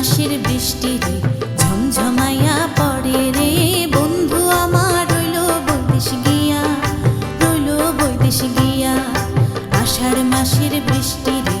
আকাশের বৃষ্টি রে, ঝমঝমাইয়া পড়ে রে। বন্ধু আমার, রইল বৈদেশ গিয়া, রইল বৈদেশ গিয়া। আষাঢ় মাসের বৃষ্টি রে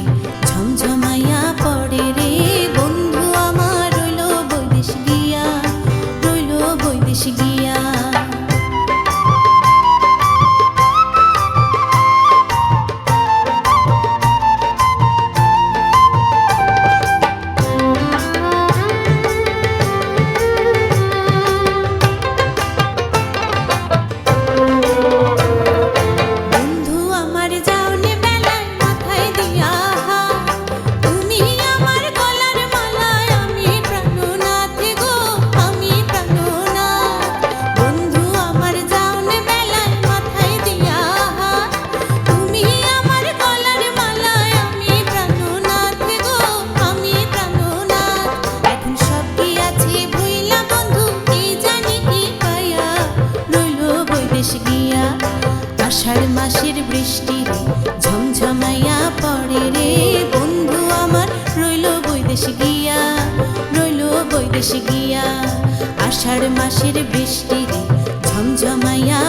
দেশ গিয়া আষাঢ় মাসের বৃষ্টি ঝমঝমাইয়া পড়ে রে। বন্ধু আমার, রইল বৈদেশ গিয়া, রইল বৈদেশ গিয়া। আষাঢ় মাসের বৃষ্টি ঝমঝমাইয়া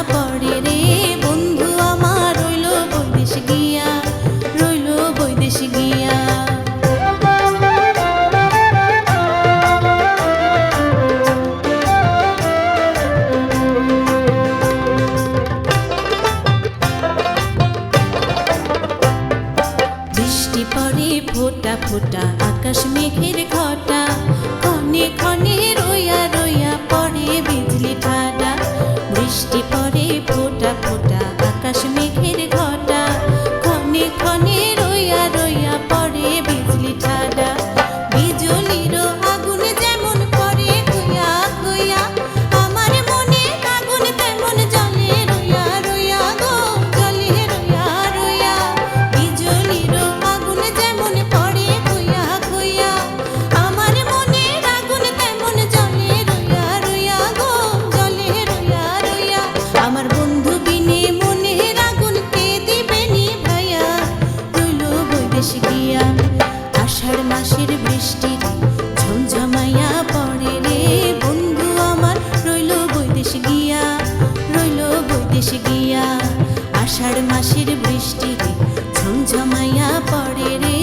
বৃষ্টি পরে ফোটা ফোটা আকাশ মেঘের ঘটা। ক্ষণে ক্ষণে রোয়া দেশ গিয়া আষাঢ় মাসের বৃষ্টিতে ঝমঝমাইয়া পড়ে রে